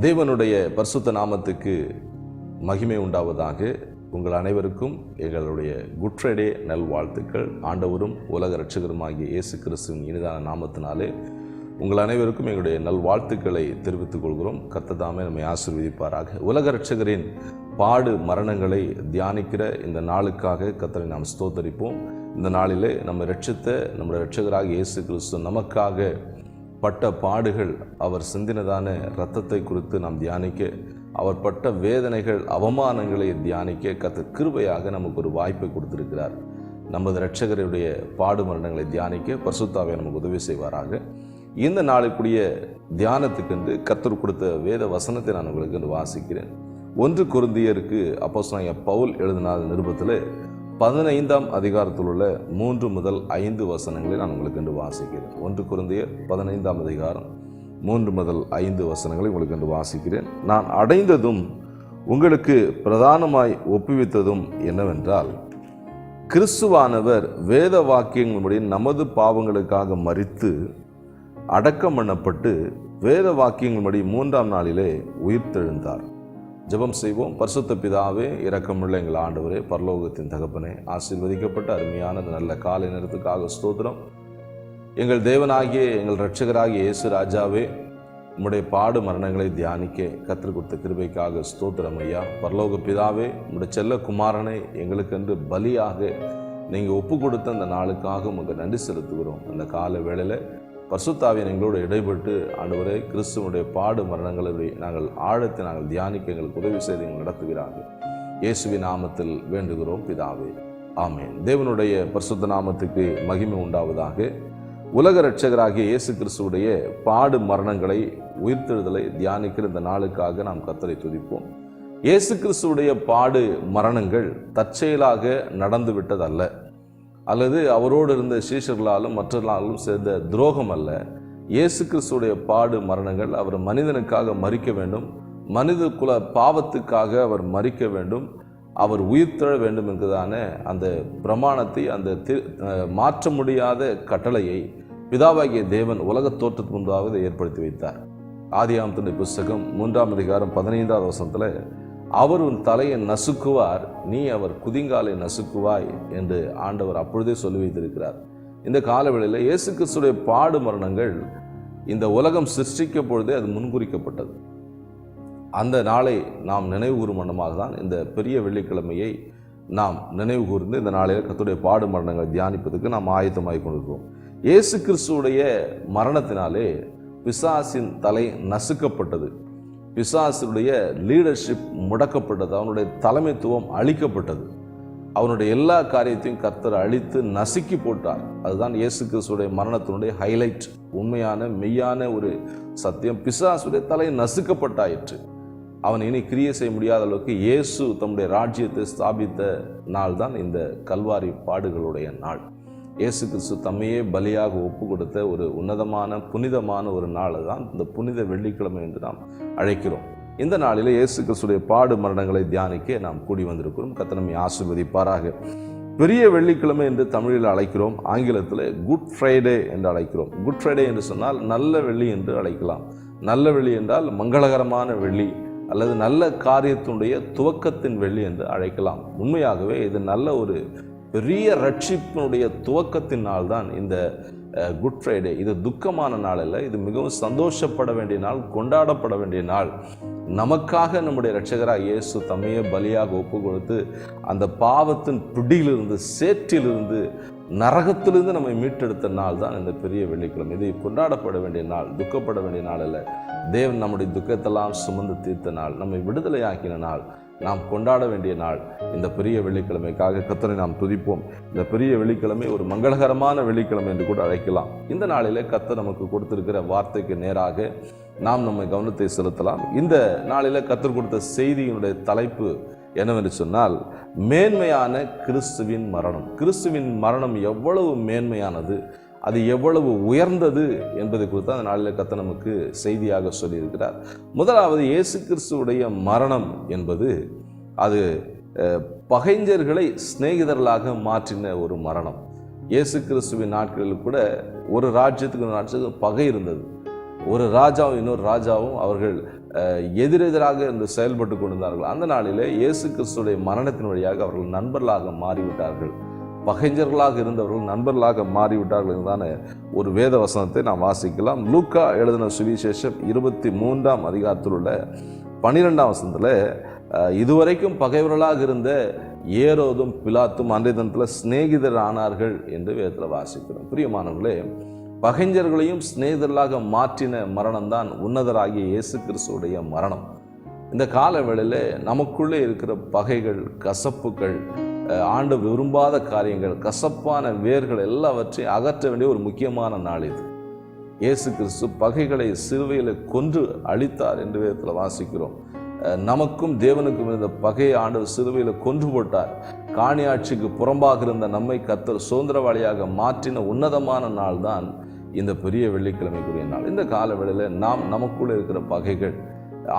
தேவனுடைய பரிசுத்த நாமத்துக்கு மகிமை உண்டாவதாக உங்கள் அனைவருக்கும் எங்களுடைய குட் ஃப்ரைடே நல்வாழ்த்துக்கள் ஆண்டவரும் உலக ரட்சகருமாகிய இயேசு கிறிஸ்துவின் இனிதான நாமத்தினாலே உங்கள் அனைவருக்கும் எங்களுடைய நல்வாழ்த்துக்களை தெரிவித்துக் கொள்கிறோம். கத்ததாமே நம்மை ஆசிர்வதிப்பாராக. உலக ரட்சகரின் பாடு மரணங்களை தியானிக்கிற இந்த நாளுக்காக கத்தரை நாம் ஸ்தோத்தரிப்போம். இந்த நாளிலே நம்ம ரட்சித்த நம்முடைய ரட்சகராக இயேசு கிறிஸ்து நமக்காக பட்ட பாடுகள் அவர் சிந்தினதான இரத்தத்தை குறித்து நாம் தியானிக்க அவர் பட்ட வேதனைகள் அவமானங்களை தியானிக்க கத்த கிருபையாக நமக்கு ஒரு வாய்ப்பை கொடுத்திருக்கிறார். நமது இரட்சகருடைய பாடு மரணங்களை தியானிக்க பர்சுத்தாவை நமக்கு உதவி செய்வாராக. இந்த நாளுக்குரிய தியானத்துக்கென்று கத்தர் கொடுத்த வேத வசனத்தை நான் உங்களுக்கு வாசிக்கிறேன். ஒன்று குருந்தியருக்கு அப்போ பவுல் எழுதின நிருபத்தில் பதினைந்தாம் அதிகாரத்தில் உள்ள மூன்று முதல் ஐந்து வசனங்களை நான் உங்களுக்கு என்று வாசிக்கிறேன். ஒன்று குருந்தியர் பதினைந்தாம் அதிகாரம் மூன்று முதல் ஐந்து வசனங்களை உங்களுக்கு என்று வாசிக்கிறேன். நான் அடைந்ததும் உங்களுக்கு பிரதானமாய் ஒப்புவித்ததும் என்னவென்றால் கிறிஸ்துவானவர் வேத வாக்கியங்களுடைய நமது பாவங்களுக்காக மறித்து அடக்கம் பண்ணப்பட்டு வேத வாக்கியங்களுடைய மூன்றாம் நாளிலே உயிர்த்தெழுந்தார். ஜெபம் செய்வோம். பரிசுத்த பிதாவே இரக்கமுள்ள எங்கள் ஆண்டவரே பரலோகத்தின் தகப்பனே ஆசீர்வதிக்கப்பட்ட அருமையான நல்ல காலை நேரத்துக்காக ஸ்தோத்திரம். எங்கள் தேவனாகிய எங்கள் ரட்சகராகிய இயேசு ராஜாவே உம்முடைய பாடு மரணங்களை தியானிக்க கற்றுக் கொடுத்த கிருபைக்காக ஸ்தோத்திரம் ஐயா. பரலோக பிதாவே உம்முடைய செல்ல குமாரனை எங்களுக்கென்று பலியாக நீங்கள் ஒப்பு கொடுத்த அந்த நாளுக்காக உங்கள் நன்றி செலுத்துகிறோம். அந்த கால வேளையில் பசுத்தாவியன் எங்களோடு இடைப்பட்டு ஆண்டவரே கிறிஸ்துவனுடைய பாடு மரணங்களை நாங்கள் ஆழத்தை நாங்கள் தியானிக்க எங்களுக்கு உதவி செய்து எங்கள் நடத்துகிறார்கள். இயேசுவின் நாமத்தில் வேண்டுகிறோம் பிதாவே. ஆமேன். தேவனுடைய பரிசுத்த நாமத்துக்கு மகிமை உண்டாவதாக. உலக ரட்சகராகிய இயேசு கிறிஸ்துவுடைய பாடு மரணங்களை உயிர்த்தெழுதலை தியானிக்கிற இந்த நாளுக்காக நாம் கத்தரை துதிப்போம். இயேசு கிறிஸ்துவுடைய பாடு மரணங்கள் தற்செயலாக நடந்துவிட்டதல்ல. அல்லது அவரோடு இருந்த சீஷர்களாலும் மற்றவர்களாலும் சேர்ந்த துரோகம் அல்ல. இயேசு கிறிஸ்துடைய பாடு மரணங்கள் அவர் மனிதனுக்காக மறிக்க வேண்டும். மனித குல பாவத்துக்காக அவர் மறிக்க வேண்டும். அவர் உயிர்த்தெழ வேண்டும் என்பதான அந்த பிரமாணத்தை அந்த மாற்ற முடியாத கட்டளையை பிதாவாகிய தேவன் உலக தோற்றத்துக்கு முன்பாவது ஏற்படுத்தி வைத்தார். ஆதியாமத்தினுடைய புஸ்தகம் மூன்றாம் அதிகாரம் பதினைந்தாவது வருஷத்தில் அவர் உன் தலையை நசுக்குவார் நீ அவர் குதிங்காலை நசுக்குவாய் என்று ஆண்டவர் அப்பொழுதே சொல்லி வைத்திருக்கிறார். இந்த காலவெளியில் இயேசு கிறிஸ்துடைய பாடு மரணங்கள் இந்த உலகம் சிருஷ்டிக்க பொழுதே அது முன்குறிக்கப்பட்டது. அந்த நாளை நாம் நினைவு கூறும் தான் இந்த பெரிய வெள்ளிக்கிழமையை நாம் நினைவு கூர்ந்து இந்த நாளையில் கத்துடைய பாடு மரணங்களை தியானிப்பதற்கு நாம் ஆயத்தமாகி கொண்டிருக்கிறோம். இயேசு கிறிஸ்துடைய மரணத்தினாலே பிசாசின் தலை நசுக்கப்பட்டது. பிசாசுடைய லீடர்ஷிப் முடக்கப்பட்டது அவனுடைய தலைமைத்துவம் அழிக்கப்பட்டது. அவனுடைய எல்லா காரியத்தையும் கர்த்தர் அழித்து நசுக்கி போட்டார். அதுதான் இயேசு கிறிஸ்துடைய மரணத்தினுடைய ஹைலைட் உண்மையான மெய்யான ஒரு சத்தியம். பிசாசுடைய தலை நசுக்கப்பட்டாயிற்று. அவன் இனி கிரியை செய்ய முடியாத அளவுக்கு இயேசு தம்முடைய ராஜ்யத்தை ஸ்தாபித்த நாள் தான் இந்த கல்வாரி பாடுகளுடைய நாள். இயேசு கிறிஸ்து தம்மையே பலியாக ஒப்பு கொடுத்த ஒரு உன்னதமான புனிதமான ஒரு நாள் தான் இந்த புனித வெள்ளிக்கிழமை என்று நாம் அழைக்கிறோம். இந்த நாளில் இயேசு கிறிஸ்துடைய பாடு மரணங்களை தியானிக்க நாம் கூடி வந்திருக்கிறோம். கத்தனமை ஆசிர்வதிப்பாராக. பெரிய வெள்ளிக்கிழமை என்று தமிழில் அழைக்கிறோம். ஆங்கிலத்தில் குட் ஃப்ரைடே என்று அழைக்கிறோம். குட் ஃப்ரைடே என்று சொன்னால் நல்ல வெள்ளி என்று அழைக்கலாம். நல்ல வெள்ளி என்றால் மங்களகரமான வெள்ளி அல்லது நல்ல காரியத்தினுடைய துவக்கத்தின் வெள்ளி என்று அழைக்கலாம். உண்மையாகவே இது நல்ல ஒரு பெரிய ரட்சிப்பினுடைய துவக்கத்தின் தான் இந்த குட் ஃப்ரைடே இது துக்கமான நாள் அல்ல இது மிகவும் சந்தோஷப்பட வேண்டிய நாள் கொண்டாடப்பட வேண்டிய நாள். நமக்காக நம்முடைய ரட்சகராக இயேசு தம்மையே பலியாக ஒப்பு கொடுத்து அந்த பாவத்தின் பிடியிலிருந்து சேற்றிலிருந்து நரகத்திலிருந்து நம்மை மீட்டெடுத்த நாள் தான் இந்த பெரிய வெள்ளிக்கிழமை. இது கொண்டாடப்பட வேண்டிய நாள் துக்கப்பட வேண்டிய நாள் அல்ல. தேவன் நம்முடைய துக்கத்தெல்லாம் சுமந்து தீர்த்த நாள் நம்மை விடுதலையாக்கின நாள். நாம் கொண்டாட வேண்டிய நாள். இந்த பெரிய வெள்ளிக்கிழமைக்காக கத்தரை நாம் துதிப்போம். இந்த பெரிய வெள்ளிக்கிழமை ஒரு மங்களகரமான வெள்ளிக்கிழமை என்று கூட அழைக்கலாம். இந்த நாளில் கத்தர் நமக்கு கொடுத்திருக்கிற வார்த்தைக்கு நேராக நாம் நம்ம கவனத்தை செலுத்தலாம். இந்த நாளில் கத்தர் கொடுத்த செய்தியினுடைய தலைப்பு என்னவென்று சொன்னால் மேன்மையான கிறிஸ்துவின் மரணம். கிறிஸ்துவின் மரணம் எவ்வளவு மேன்மையானது? அது எவ்வளவு உயர்ந்தது என்பதை குறித்து அந்த நாளில் கத்த நமக்கு செய்தியாக சொல்லியிருக்கிறார். முதலாவது இயேசு கிறிஸ்துவுடைய மரணம் என்பது அது பகைஞ்சர்களை சிநேகிதர்களாக மாற்றின ஒரு மரணம். இயேசு கிறிஸ்துவின் நாட்களில் கூட ஒரு ராஜ்யத்துக்கு நாட்டுக்கு பகை இருந்தது. ஒரு ராஜாவும் இன்னொரு ராஜாவும் அவர்கள் எதிரெதிராக இருந்து செயல்பட்டு கொண்டிருந்தார்கள். அந்த நாளிலே இயேசு கிறிஸ்துடைய மரணத்தின் வழியாக அவர்கள் நண்பர்களாக மாறிவிட்டார்கள். பகைஞர்களாக இருந்தவர்கள் நண்பர்களாக மாறிவிட்டார்கள் என்றான ஒரு வேத வசனத்தை நாம் வாசிக்கலாம். லூக்கா எழுதின சுவிசேஷம் இருபத்தி மூன்றாம் அதிகாரத்தில் உள்ள பன்னிரெண்டாம் வசனத்தில் இதுவரைக்கும் பகைவர்களாக இருந்த ஏரோதும் பிலாத்தும் அன்றைய தினத்தில் சிநேகிதர் ஆனார்கள் என்று வேதத்தில் வாசிக்கிறோம். பிரியமானவர்களே பகைஞர்களையும் சிநேகிதர்களாக மாற்றின மரணம்தான் உன்னதராகிய இயேசு கிறிஸ்துடைய மரணம். இந்த கால வேளையில் நமக்குள்ளே இருக்கிற பகைகள் கசப்புகள் ஆண்டு ஆண்டவர் விரும்பாத காரியங்கள் கசப்பான வேர்கள் எல்லாவற்றையும் அகற்ற வேண்டிய ஒரு முக்கியமான நாள் இது. இயேசு கிறிஸ்து பகைகளை சிறுவையில் கொன்று அழித்தார் என்று விதத்தில் வாசிக்கிறோம். நமக்கும் தேவனுக்கும் இருந்த பகையை ஆண்டவர் சிறுவையில் கொன்று போட்டார். காணியாட்சிக்கு புறம்பாக இருந்த நம்மை கத்தர் சுதந்திரவாளியாக மாற்றின உன்னதமான நாள் தான் இந்த பெரிய வெள்ளிக்கிழமைக்குரிய நாள். இந்த கால வேளையில் நாம் நமக்குள்ளே இருக்கிற பகைகள்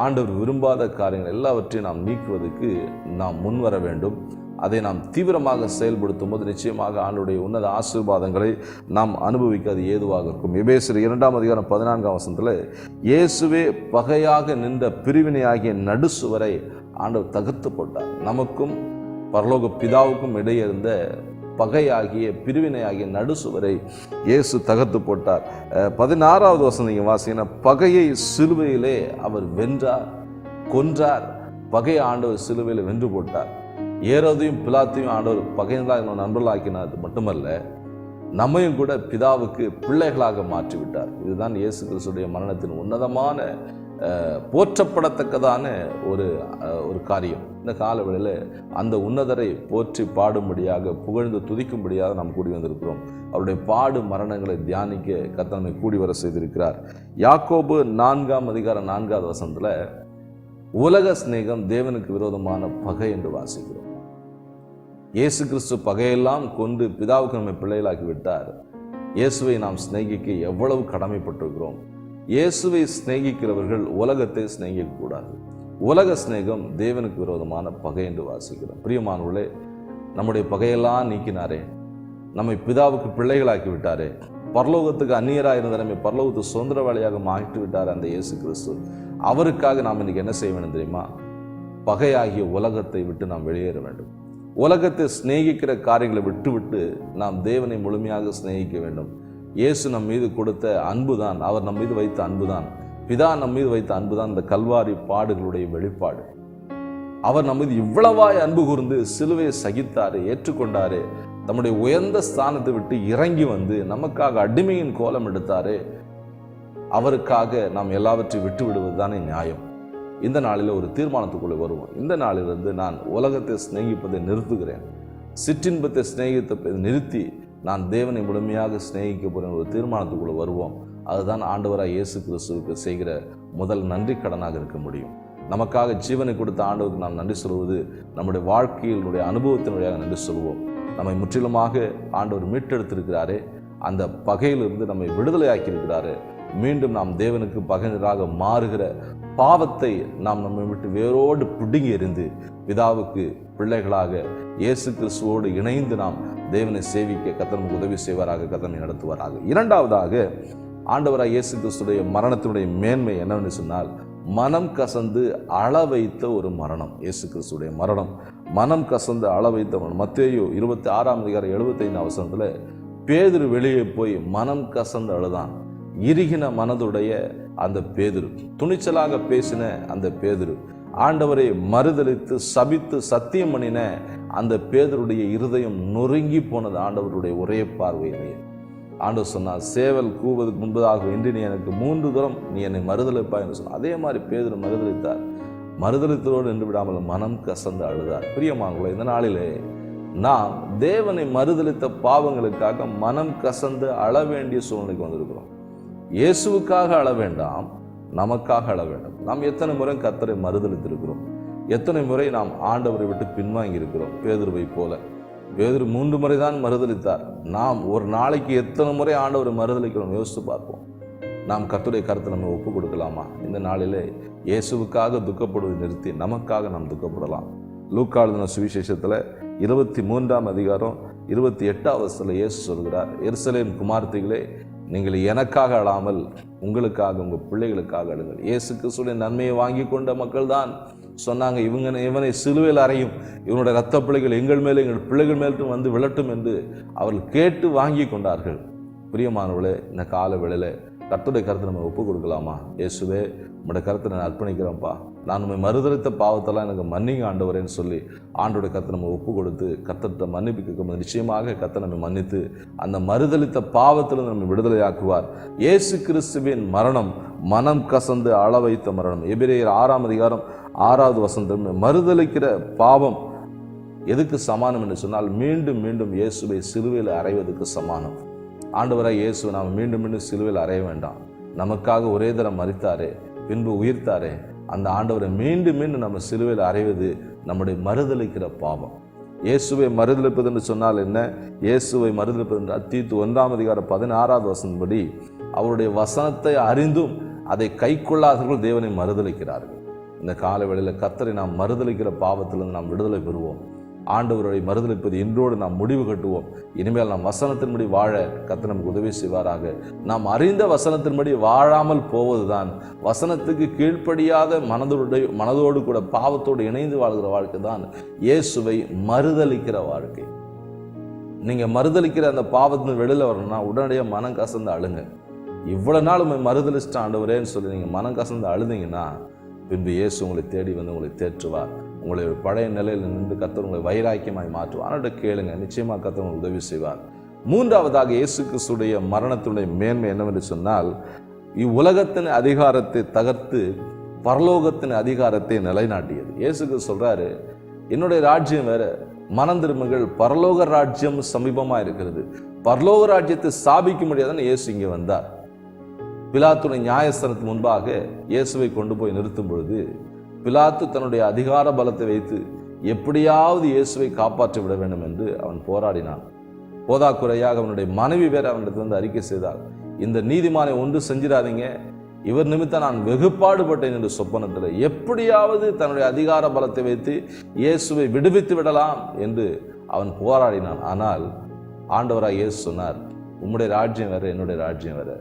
ஆண்டவர் விரும்பாத காரியங்கள் எல்லாவற்றையும் நாம் நீக்குவதற்கு நாம் முன்வர வேண்டும். அதை நாம் தீவிரமாக செயல்படுத்தும் போது நிச்சயமாக ஆண்டுடைய உன்னத ஆசீர்வாதங்களை நாம் அனுபவிக்க அது ஏதுவாக இருக்கும். எபேசர் இரண்டாம் அதிகாரம் பதினான்காம் வசனத்தில் இயேசுவே பகையாக நின்ற பிரிவினையாகிய நடுசுவரை ஆண்டவர் தகர்த்து போட்டார். நமக்கும் பரலோக பிதாவுக்கும் இடையே இருந்த பகையாகிய பிரிவினையாகிய நடுசுவரை இயேசு தகர்த்து போட்டார். பதினாறாவது வசனம் நீங்கள் வாசிங்கன்னா பகையை சிலுவையிலே அவர் வென்றார் கொன்றார். பகை ஆண்டவர் சிலுவையில் வென்று போட்டார். ஏரோதையும் பிலாத்தையும் ஆண்டவர் பகையர்களாக நண்பர்களாக்கினது மட்டுமல்ல நம்மையும் கூட பிதாவுக்கு பிள்ளைகளாக மாற்றிவிட்டார். இதுதான் இயேசு கிறிஸ்துடைய மரணத்தின் உன்னதமான போற்றப்படத்தக்கதான ஒரு ஒரு காரியம். இந்த காலவெளியில் அந்த உன்னதரை போற்றி பாடும்படியாக புகழ்ந்து துதிக்கும்படியாக நாம் கூடி வந்திருக்கிறோம். அவருடைய பாடு மரணங்களை தியானிக்க கத்தனை கூடி வர செய்திருக்கிறார். யாக்கோபு நான்காம் அதிகாரம் நான்காவது வசனத்தில் உலக சிநேகம் தேவனுக்கு விரோதமான பகை என்று வாசிக்கிறோம். இயேசு கிறிஸ்து பகையெல்லாம் கொண்டு பிதாவுக்கு நம்மை பிள்ளைகளாக்கி விட்டார் இயேசுவை நாம் சிநேகிக்க எவ்வளவு கடமைப்பட்டிருக்கிறோம். இயேசுவை சிநேகிக்கிறவர்கள் உலகத்தை சிநேகிக்க கூடாது உலக சிநேகம் தேவனுக்கு விரோதமான பகை என்று வாசிக்கிறோம். பிரியமானவர்களே நம்முடைய பகையெல்லாம் நீக்கினாரே. நம்மை பிதாவுக்கு பிள்ளைகளாக்கி விட்டாரே பரலோகத்துக்கு அந்நியராக இருந்த நம்மை சுதந்திர சுதந்திரவாளியாக மாற்றி விட்டார் அந்த இயேசு கிறிஸ்து அவருக்காக நாம் இன்னைக்கு என்ன செய்ய வேண்டும் தெரியுமா? பகையாகிய உலகத்தை விட்டு நாம் வெளியேற வேண்டும். உலகத்தை சிநேகிக்கிற காரியங்களை விட்டுவிட்டு நாம் தேவனை முழுமையாக சிநேகிக்க வேண்டும். இயேசு நம் மீது கொடுத்த அன்புதான் அவர் நம் மீது வைத்த அன்புதான். பிதா நம் மீது வைத்த அன்புதான் இந்த கல்வாரி பாடுகளுடைய வெளிப்பாடு. அவர் நம் மீது இவ்வளவாய் அன்பு கூர்ந்து சிலுவையை சகித்தாரு ஏற்றுக்கொண்டாரு நம்முடைய உயர்ந்த ஸ்தானத்தை விட்டு இறங்கி வந்து நமக்காக அடிமையின் கோலம் எடுத்தாரு அவருக்காக நாம் எல்லாவற்றையும் விட்டு விடுவது தானே நியாயம். இந்த நாளில் ஒரு தீர்மானத்துக்குள்ளே வருவோம். இந்த நாளிலிருந்து நான் உலகத்தை சிநேகிப்பதை நிறுத்துகிறேன். சிற்றின்பத்தை சிநேகித்தை நிறுத்தி நான் தேவனை முழுமையாக சிநேகிக்க போகிறேன் ஒரு தீர்மானத்துக்குள்ளே வருவோம். அதுதான் ஆண்டவராக இயேசு கிறிஸ்துவுக்கு செய்கிற முதல் நன்றி கடனாக இருக்க முடியும். நமக்காக ஜீவனை கொடுத்த ஆண்டவருக்கு நாம் நன்றி சொல்வது நம்முடைய வாழ்க்கையினுடைய அனுபவத்தின் வழியாக நன்றி சொல்வோம். நம்மை முற்றிலுமாக ஆண்டவர் மீட்டெடுத்திருக்கிறாரே. அந்த பகையிலிருந்து நம்மை விடுதலையாக்கி மீண்டும் நாம் தேவனுக்கு பகைஞராக மாறுகிற பாவத்தை நாம் நம்மை விட்டு வேரோடு பிடுங்கி எறிந்து பிதாவுக்கு பிள்ளைகளாக இயேசு கிறிஸ்துவோடு இணைந்து நாம் தேவனை சேவிக்க கத்தனுக்கு உதவி செய்வாராக கத்தனை நடத்துவாராக. இரண்டாவதாக ஆண்டவராக இயேசு கிறிஸ்துடைய மரணத்தினுடைய மேன்மை என்னவென்று சொன்னால் மனம் கசந்து அள வைத்த ஒரு மரணம் இயேசு கிறிஸ்துடைய மரணம். மனம் கசந்து அள வைத்த மரணம். மத்தேயு இருபத்தி ஆறாம் அதிகாரம் எழுபத்தைந்து அவசரத்தில் பேதுரு வெளியே போய் மனம் கசந்து அழுதான். இறுகின மனதுடைய அந்த பேதுரு துணிச்சலாக பேசின அந்த பேதுரு ஆண்டவரை மறுதளித்து சபித்து சத்தியம் பண்ணின அந்த பேதருடைய இருதயம் நொறுங்கி போனது ஆண்டவருடைய ஒரே பார்வையிலே. ஆண்டவர் சொன்னார் சேவல் கூவதுக்கு முன்பதாக இன்று நீ எனக்கு மூன்று தூரம் நீ என்னை மறுதளிப்பா என்று சொன்ன அதே மாதிரி பேதர் மறுதளித்தார் மறுதளித்ததோடு நின்று விடாமல் மனம் கசந்து அழுதார். பிரியமானவர்களே இந்த நாளிலே நாம் தேவனை மறுதளித்த பாவங்களுக்காக மனம் கசந்து அழ வேண்டிய சூழ்நிலைக்கு வந்திருக்கிறோம். இயேசுவுக்காக அழ வேண்டாம் நமக்காக அழ வேண்டும். நாம் எத்தனை முறை கத்தரை மறுதளித்திருக்கிறோம்? எத்தனை முறை நாம் ஆண்டவரை விட்டு பின்வாங்கி இருக்கிறோம் பேதுருவை போல. பேதுரு மூன்று முறை தான் மறுதளித்தார். நாம் ஒரு நாளைக்கு எத்தனை முறை ஆண்டவரை மறுதளிக்கிறோம் யோசித்து பார்ப்போம். நாம் கத்துடைய கருத்தை நம்ம ஒப்பு கொடுக்கலாமா? இந்த நாளிலே இயேசுவுக்காக துக்கப்படுவதை நிறுத்தி நமக்காக நாம் துக்கப்படலாம். லூக்காளுதின சுவிசேஷத்தில் இருபத்தி மூன்றாம் அதிகாரம் இருபத்தி எட்டாவது இயேசு சொல்கிறார் எருசலேம் குமார்த்திகளே நீங்கள் எனக்காக அழாமல் உங்களுக்காக உங்கள் பிள்ளைகளுக்காக அழுங்கள். இயேசு கிறிஸ்துடைய நன்மையை வாங்கி கொண்ட மக்கள் தான் சொன்னாங்க இவங்க இவனை சிலுவையில் அறையும். இவனுடைய ரத்த பிள்ளைகள் எங்கள் மேலே எங்கள் பிள்ளைகள் மேலும் வந்து விழட்டும் என்று அவர்கள் கேட்டு வாங்கி கொண்டார்கள். பிரியமானவளே இந்த கால வேளையில் கர்த்தருடைய கருத்தை நம்ம ஒப்பு கொடுக்கலாமா? இயேசுவே உங்களோட கருத்தை நான் அர்ப்பணிக்கிறேன்ப்பா. நான் உண்மை மறுதளித்த பாவத்தெல்லாம் எனக்கு மன்னிங்க ஆண்டவரேன்னு சொல்லி ஆண்டோட கத்தை நம்ம ஒப்பு கொடுத்து கத்தத்தை மன்னிப்பு கேட்கும்போது நிச்சயமாக கத்தை நம்ம மன்னித்து அந்த மறுதளித்த பாவத்தில் நம்ம விடுதலையாக்குவார். இயேசு கிறிஸ்துவின் மரணம் மனம் கசந்து அள வைத்த மரணம். எபிரேயர் ஆறாம் அதிகாரம் ஆறாவது வசந்தம் மறுதளிக்கிற பாவம் எதுக்கு சமானம் என்று சொன்னால் மீண்டும் மீண்டும் இயேசுவை சிலுவையில் அறைவதற்கு சமானம். ஆண்டவராக இயேசு நாம் மீண்டும் மீண்டும் சிலுவையில் அறைய வேண்டாம். நமக்காக ஒரே தரம் மறித்தாரே பின்பு உயிர்த்தாரே அந்த ஆண்டவரை மீண்டும் மீண்டும் நம்ம சிலுவையில் அறைவது நம்முடைய மறுதளிக்கிற பாவம். இயேசுவை மறுதளிப்பது என்று சொன்னால் என்ன? இயேசுவை மறுதளிப்பது என்றால் தீத்து ஒன்றாம் அதிகார பதினாறாவது வசனப்படி அவருடைய வசனத்தை அறிந்தும் அதை கைக்கொள்ளாதவர்கள் தேவனை மறுதளிக்கிறார்கள் இந்த காலவேளையில் கத்தரை நாம் மறுதளிக்கிற பாவத்திலிருந்து நாம் விடுதலை பெறுவோம். ஆண்டவரை மறுதளிப்பது இன்றோடு நாம் முடிவு கட்டுவோம். இனிமேல் நாம் வசனத்தின்படி வாழ கத்த நமக்கு உதவி செய்வாராக. நாம் அறிந்த வசனத்தின்படி வாழாமல் போவதுதான் வசனத்துக்கு கீழ்ப்படியாத மனதோடு மனதோடு கூட பாவத்தோடு இணைந்து வாழ்கிற வாழ்க்கை தான் இயேசுவை மறுதளிக்கிற வாழ்க்கை. நீங்கள் மறுதளிக்கிற அந்த பாவத்தின் வெளியில் வரணும்னா உடனடியாக மனம் கசந்து அழுங்க. இவ்வளோ நாள் உண்மை மறுதளிச்சிட்ட ஆண்டவரேன்னு சொல்லி நீங்கள் மனம் கசந்து அழுதிங்கன்னா பின்பு இயேசு உங்களை தேடி வந்து உங்களை தேற்றுவார். உங்களை பழைய நிலையில் நின்று கத்தர் உங்களை வைராக்கியமாய் மாற்றுவார் அவர்கிட்ட கேளுங்க நிச்சயமாக கத்தர் உங்களுக்கு உதவி செய்வார். மூன்றாவதாக இயேசு கிறிஸ்துடைய மரணத்தினுடைய மேன்மை என்னவென்று சொன்னால் இவ்வுலகத்தின் அதிகாரத்தை தகர்த்து பரலோகத்தின் அதிகாரத்தை நிலைநாட்டியது. இயேசுக்கு சொல்கிறாரு என்னுடைய ராஜ்யம் வேற மனம் திரும்புகள் பரலோக ராஜ்யம் சமீபமாக இருக்கிறது. பரலோக ராஜ்யத்தை ஸ்தாபிக்க முடியாதுன்னு இயேசு இங்கே வந்தார். பிலாத்துடைய நியாயஸ்தனத்து முன்பாக இயேசுவை கொண்டு போய் நிறுத்தும் பொழுது பிலாத்து தன்னுடைய அதிகார பலத்தை வைத்து எப்படியாவது இயேசுவை காப்பாற்றி விட வேண்டும் என்று அவன் போராடினான். போதாக்குறையாக அவனுடைய மனைவி வேற அவனிடத்தில் வந்து அறிக்கை செய்தார் இந்த நீதிமானை ஒன்று செஞ்சிடாதீங்க. இவர் நிமித்தம் நான் வெகுப்பாடுபட்டேன் என்று சொப்பனத்தில் எப்படியாவது தன்னுடைய அதிகார பலத்தை வைத்து இயேசுவை விடுவித்து விடலாம் என்று அவன் போராடினான். ஆனால் ஆண்டவராக இயேசு சொன்னார் உம்முடைய ராஜ்யம் வேற என்னுடைய ராஜ்யம் வேற.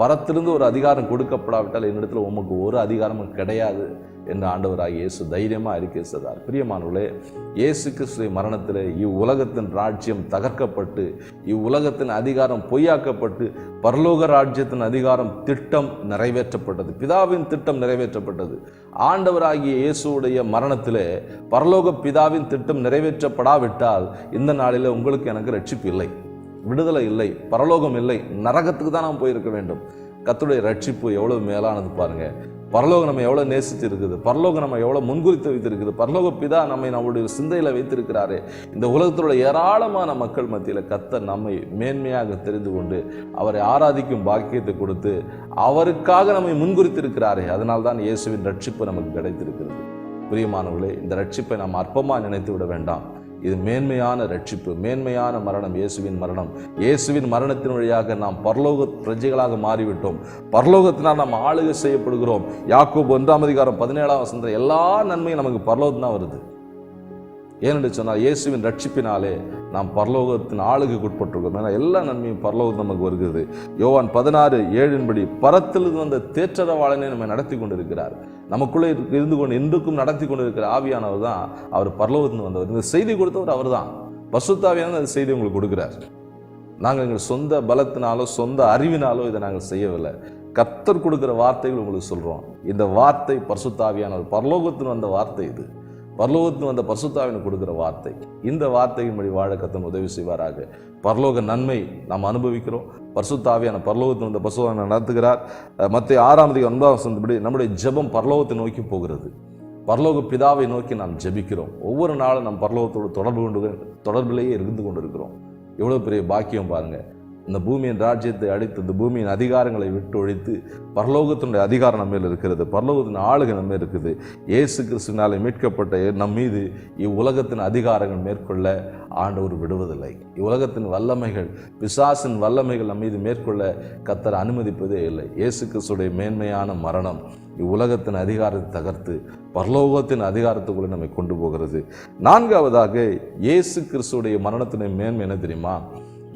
பரத்திலிருந்து ஒரு அதிகாரம் கொடுக்கப்படாவிட்டால் என்னிடத்தில் உமக்கு ஒரு அதிகாரமும் கிடையாது என்று ஆண்டவராக இயேசு தைரியமாக அறிக்கை செய்தார். பிரியமானவர்களே இயேசு கிறிஸ்துவின் மரணத்தில் இவ்வுலகத்தின் ராஜ்யம் தகர்க்கப்பட்டு இவ்வுலகத்தின் அதிகாரம் பொய்யாக்கப்பட்டு பரலோக ராஜ்யத்தின் அதிகாரம் திட்டம் நிறைவேற்றப்பட்டது. பிதாவின் திட்டம் நிறைவேற்றப்பட்டது. ஆண்டவராகிய இயேசுடைய மரணத்திலே பரலோக பிதாவின் திட்டம் நிறைவேற்றப்படாவிட்டால் இந்த நாளில் உங்களுக்கு எனக்கு ரட்சிப்பு இல்லை. விடுதலை இல்லை பரலோகம் இல்லை நரகத்துக்கு தான் நாம் போயிருக்க வேண்டும். கத்துடைய ரட்சிப்பு எவ்வளவு மேலானது பாருங்க. பரலோகம் நம்ம எவ்வளவு நேசித்து இருக்குது பரலோகம் நம்ம எவ்வளவு முன்குறித்து வைத்திருக்குது. பரலோக பிதா நம்மை நம்முடைய சிந்தையில் வைத்திருக்கிறாரு. இந்த உலகத்தில் ஏராளமான மக்கள் மத்தியில் கத்த நம்மை மேன்மையாக தெரிந்து கொண்டு அவரை ஆராதிக்கும் பாக்கியத்தை கொடுத்து அவருக்காக நம்மை முன்குறித்திருக்கிறாரே. அதனால் தான் இயேசுவின் ரட்சிப்பு நமக்கு கிடைத்திருக்கிறது. பிரியமானவர்களே இந்த ரட்சிப்பை நாம் அற்பமாக நினைத்து விட வேண்டாம். இது மேன்மையான ரட்சிப்பு மேன்மையான மரணம் இயேசுவின் மரணம். இயேசுவின் மரணத்தின் வழியாக நாம் பரலோக பிரஜைகளாக மாறிவிட்டோம். பரலோகத்தினால் நாம் ஆளுகை செய்யப்படுகிறோம். யாக்கோப் ஒன்றாம் அதிகாரம் பதினேழாம் வசந்த எல்லா நன்மையும் நமக்கு பரலோகம் தான் வருது. ஏனென்று சொன்னால் இயேசுவின் ரட்சிப்பினாலே நாம் பரலோகத்தின் ஆளுகைக்கு உட்பட்டிருக்கோம் ஏன்னா எல்லா நன்மையும் பரலோகம் நமக்கு வருகிறது. யோவான் பதினாறு ஏழின்படி பரத்திலிருந்து வந்த தேற்றரவாளனை நம்ம நடத்தி கொண்டிருக்கிறார். நமக்குள்ளே இருந்து கொண்டு இன்றுக்கும் நடத்தி கொண்டு இருக்கிற ஆவியானவர் தான் அவர் பரலோகத்தில் வந்தவர். இந்த செய்தி கொடுத்தவர் அவர் தான். பசுத்தாவியான அந்த செய்தி உங்களுக்கு கொடுக்குறார். நாங்கள் எங்கள் சொந்த பலத்தினாலோ சொந்த அறிவினாலோ இதை நாங்கள் செய்யவில்லை. கத்தர் கொடுக்குற வார்த்தைகள் உங்களுக்கு சொல்கிறோம் இந்த வார்த்தை பரிசுத்தாவியானவர் பரலோகத்தில் வந்த வார்த்தை இது. பரலோகத்தில் வந்த பசுத்தாவின் கொடுக்குற வார்த்தை. இந்த வார்த்தையின்படி வாழ கத்தன் உதவி செய்வாராக. பரலோக நன்மை நாம் அனுபவிக்கிறோம். பரிசுத்தாவியான பரலோகத்தில் வந்த பரிசுத்தாவினை நடத்துகிறார். மற்ற ஆறாம் தேதி ஒன்பதாம் சந்தபடி நம்முடைய ஜெபம் பரலோகத்தை நோக்கி போகிறது. பரலோக பிதாவை நோக்கி நாம் ஜெபிக்கிறோம். ஒவ்வொரு நாளும் நம் பரலோகத்தோடு தொடர்பு கொண்டு தொடர்பிலேயே இருந்து கொண்டிருக்கிறோம். எவ்வளோ பெரிய பாக்கியம் பாருங்கள் இந்த பூமியின் ராஜ்யத்தை அழித்து இந்த பூமியின் அதிகாரங்களை விட்டு ஒழித்து பரலோகத்தினுடைய அதிகாரம் நம்ம மேல் இருக்கிறது பரலோகத்தின் ஆளுகை நம்ம மேல் இருக்குது. இயேசு கிறிஸ்துனாலே மீட்கப்பட்ட நம் மீது இவ்வுலகத்தின் அதிகாரங்கள் மேற்கொள்ள ஆண்டவர் விடுவதில்லை. இவ்வுலகத்தின் வல்லமைகள் பிசாசின் வல்லமைகள் நம் மீது மேற்கொள்ள கத்தர் அனுமதிப்பதே இல்லை. இயேசு கிறிஸ்துடைய மேன்மையான மரணம் இவ்வுலகத்தின் அதிகாரத்தை தகர்த்து பரலோகத்தின் அதிகாரத்துக்குள்ளே நம்மை கொண்டு போகிறது. நான்காவதாக இயேசு கிறிஸ்துடைய மரணத்தினை மேன்மை என்ன தெரியுமா?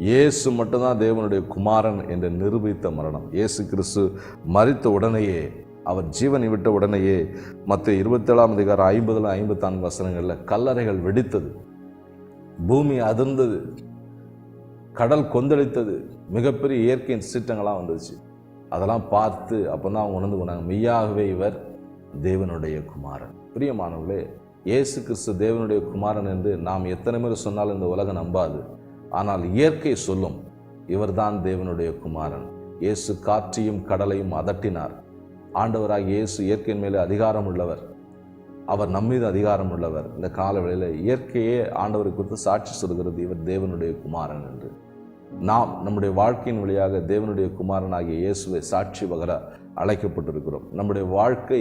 இயேசு மட்டும்தான் தேவனுடைய குமாரன் என்று நிரூபித்த மரணம். இயேசு கிறிஸ்து மறித்த உடனேயே அவர் ஜீவனை விட்ட உடனேயே மற்ற இருபத்தேழாம் அதிகாரம் ஐம்பதுல ஐம்பத்தான்கு வசனங்களில் கல்லறைகள் வெடித்தது பூமி அதிர்ந்தது கடல் கொந்தளித்தது மிகப்பெரிய இயற்கையின் சீற்றங்களாக வந்துச்சு. அதெல்லாம் பார்த்து அப்போ தான் அவங்க உணர்ந்து கொண்டாங்க மெய்யாகவே இவர் தேவனுடைய குமாரன். பிரியமானவர்களே இயேசு கிறிஸ்து தேவனுடைய குமாரன் என்று நாம் எத்தனை முறை சொன்னாலும் இந்த உலகம் நம்பாது. ஆனால் இயற்கை சொல்லும் இவர்தான் தேவனுடைய குமாரன். இயேசு காற்றையும் கடலையும் அதட்டினார். ஆண்டவராக இயேசு இயற்கையின் மேலே அதிகாரம் உள்ளவர் அவர் நம்மீது அதிகாரம் உள்ளவர் இந்த காலவெளியில் இயற்கையே ஆண்டவரை குறித்து சாட்சி சொல்கிறது இவர் தேவனுடைய குமாரன் என்று. நாம் நம்முடைய வாழ்க்கையின் வழியாக தேவனுடைய குமாரனாகிய இயேசுவை சாட்சி பகர அழைக்கப்பட்டிருக்கிறோம். நம்முடைய வாழ்க்கை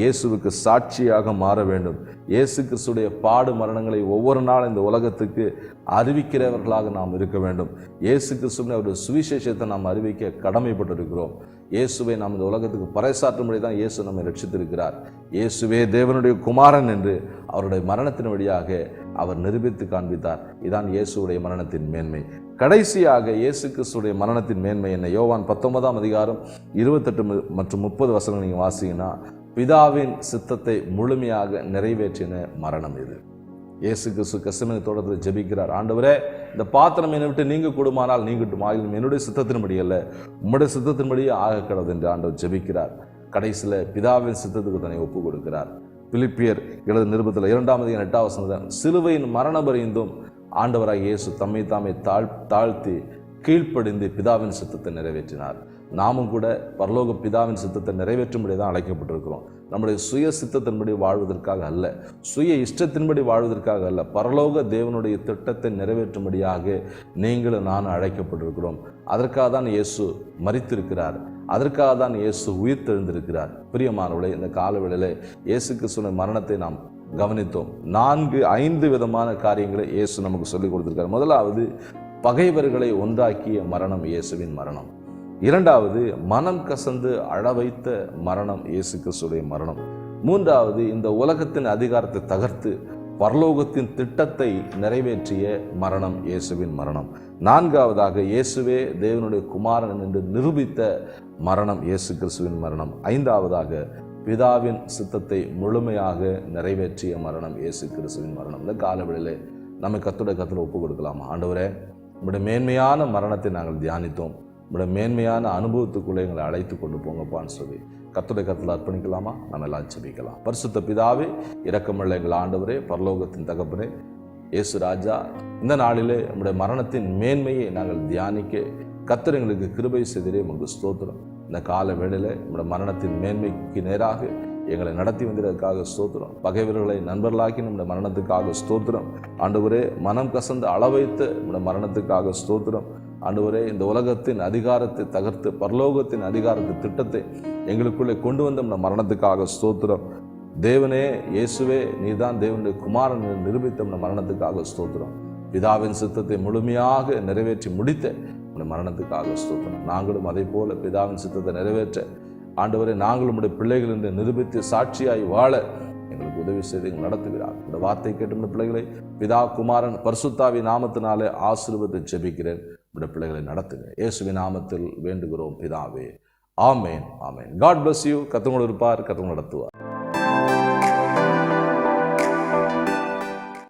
இயேசுவுக்கு சாட்சியாக மாற வேண்டும். இயேசு கிறிஸ்துடைய பாடு மரணங்களை ஒவ்வொரு நாள் இந்த உலகத்துக்கு அறிவிக்கிறவர்களாக நாம் இருக்க வேண்டும். இயேசு கிறிஸ்துவின் அவருடைய சுவிசேஷத்தை நாம் அறிவிக்க கடமைப்பட்டிருக்கிறோம். இயேசுவை நாம் இந்த உலகத்துக்கு பறைசாற்றும்படி தான் இயேசு நம்மை ரட்சித்திருக்கிறார். இயேசுவே தேவனுடைய குமாரன் என்று அவருடைய மரணத்தின் வழியாக அவர் நிரூபித்து காண்பித்தார். இதான் இயேசுடைய மரணத்தின் மேன்மை. கடைசியாக இயேசு கிறிஸ்துடைய மரணத்தின் மேன்மை என்ன? யோவான் பத்தொன்பதாம் அதிகாரம் இருபத்தெட்டு மற்றும் முப்பது வசனம் நீங்கள் வாசிங்கன்னா பிதாவின் சித்தத்தை முழுமையாக நிறைவேற்றின மரணம் இது. இயேசு கிறிஸ்து கசமனை தோட்டத்தில் ஜெபிக்கிறார். ஆண்டவரே இந்த பாத்திரம் என்னை விட்டு நீங்க கூடுமானால் நீங்கட்டும் ஆகிலும் என்னுடைய சித்தத்தின்படி அல்ல உம்முடைய சித்தத்தின்படியே ஆக கிடது என்று ஆண்டவர் ஜெபிக்கிறார். கடைசியில் பிதாவின் சித்தத்துக்கு தன்னை ஒப்பு கொடுக்கிறார் பிலிப்பியர் எழுத நிருபத்தில் இரண்டாம் அதிகம் எட்டாம் வசனம் சிலுவையின் மரணபரிந்தும் ஆண்டவராக இயேசு தம்மை தாமே தாழ் தாழ்த்தி கீழ்ப்படிந்து பிதாவின் சித்தத்தை நிறைவேற்றினார். நாமும் கூட பரலோக பிதாவின் சித்தத்தை நிறைவேற்றும்படி தான் அழைக்கப்பட்டிருக்கிறோம். நம்முடைய சுய சித்தத்தின்படி வாழ்வதற்காக அல்ல சுய இஷ்டத்தின்படி வாழ்வதற்காக அல்ல பரலோக தேவனுடைய திட்டத்தை நிறைவேற்றும்படியாக நீங்களும் நான் அழைக்கப்பட்டிருக்கிறோம். அதற்காக தான் இயேசு மறித்திருக்கிறார் அதற்காக தான் இயேசு உயிர் தெழுந்திருக்கிறார் பிரியமானவர்களே இந்த காலவேளையில் இயேசு சொன்ன மரணத்தை நாம் கவனித்தோம். நான்கு ஐந்து விதமான காரியங்களை இயேசு நமக்கு சொல்லிக் கொடுத்திருக்கார். முதலாவது பகைவர்களை ஒன்றாக்கிய மரணம் இயேசுவின் மரணம். இரண்டாவது மனம் கசந்து அழ வைத்த மரணம் இயேசு கிறிஸ்துடைய மரணம். மூன்றாவது இந்த உலகத்தின் அதிகாரத்தை தகர்த்து பரலோகத்தின் திட்டத்தை நிறைவேற்றிய மரணம் இயேசுவின் மரணம். நான்காவதாக இயேசுவே தேவனுடைய குமாரன் என்று நிரூபித்த மரணம் இயேசு கிறிஸ்துவின் மரணம். ஐந்தாவதாக பிதாவின் சித்தத்தை முழுமையாக நிறைவேற்றிய மரணம் இயேசு கிறிஸ்துவின் மரணம். இந்த காலவெளியில் நம்ம கத்துடைய கத்தில் ஒப்பு கொடுக்கலாமா? ஆண்டவரே உங்களுடைய மேன்மையான மரணத்தை நாங்கள் தியானித்தோம். உங்களுடைய மேன்மையான அனுபவத்துக்குள்ளே எங்களை அழைத்து கொண்டு போங்கப்பான்னு சொல்லி கத்துடைய கத்தில் அர்ப்பணிக்கலாமா? நம்ம எல்லாம் ஜெபிக்கலாம். பரிசுத்த பிதாவே இரக்கமுள்ள எங்கள் ஆண்டவரே பரலோகத்தின் தகப்பனே இயேசு ராஜா இந்த நாளிலே நம்முடைய மரணத்தின் மேன்மையை நாங்கள் தியானிக்க கத்தர் எங்களுக்கு கிருபை செய்திரே. உங்களுக்கு ஸ்தோத்திரம். இந்த கால வேளையில் நம்முடைய மரணத்தின் மேன்மைக்கு நேராக எங்களை நடத்தி வந்ததற்காக ஸ்தோத்திரம். பகைவர்களை நண்பர்களாக்கி நம்முடைய மரணத்துக்காக ஸ்தோத்திரம். ஆண்டவரே மனம் கசந்து அளவைத்து நம்முடைய மரணத்துக்காக ஸ்தோத்திரம். ஆண்டவரே இந்த உலகத்தின் அதிகாரத்தை தகர்த்து பரலோகத்தின் அதிகாரத்தை திட்டத்தை எங்களுக்குள்ளே கொண்டு வந்த நம்முடைய மரணத்துக்காக ஸ்தோத்திரம். தேவனே இயேசுவே நீதான் தேவனுடைய குமாரன் நிரூபித்த நம்முடைய மரணத்துக்காக ஸ்தோத்திரம். பிதாவின் சித்தத்தை முழுமையாக நிறைவேற்றி முடித்த நம்முடைய மரணத்துக்காக ஸ்தோத்திரம். நாங்களும் அதே போல பிதாவின் சித்தத்தை நிறைவேற்ற. ஆண்டவரை நாங்களும் உடைய பிள்ளைகள் என்று நிரூபித்து சாட்சியாய் வாழ எங்களுக்கு உதவி செய்து எங்கள் நடத்துகிறார் இந்த வார்த்தை கேட்டு பிள்ளைகளை பிதா குமாரன் பர்சுத்தாவி நாமத்தினாலே ஆசீர்வத்தை ஜெபிக்கிறேன். உடைய பிள்ளைகளை நடத்துங்க. இயேசுவி நாமத்தில் வேண்டுகிறோம் பிதாவே. ஆமேன் ஆமேன். காட் பிளஸ் யூ கத்தவங்களோடு இருப்பார். கத்தவங்க நடத்துவார்.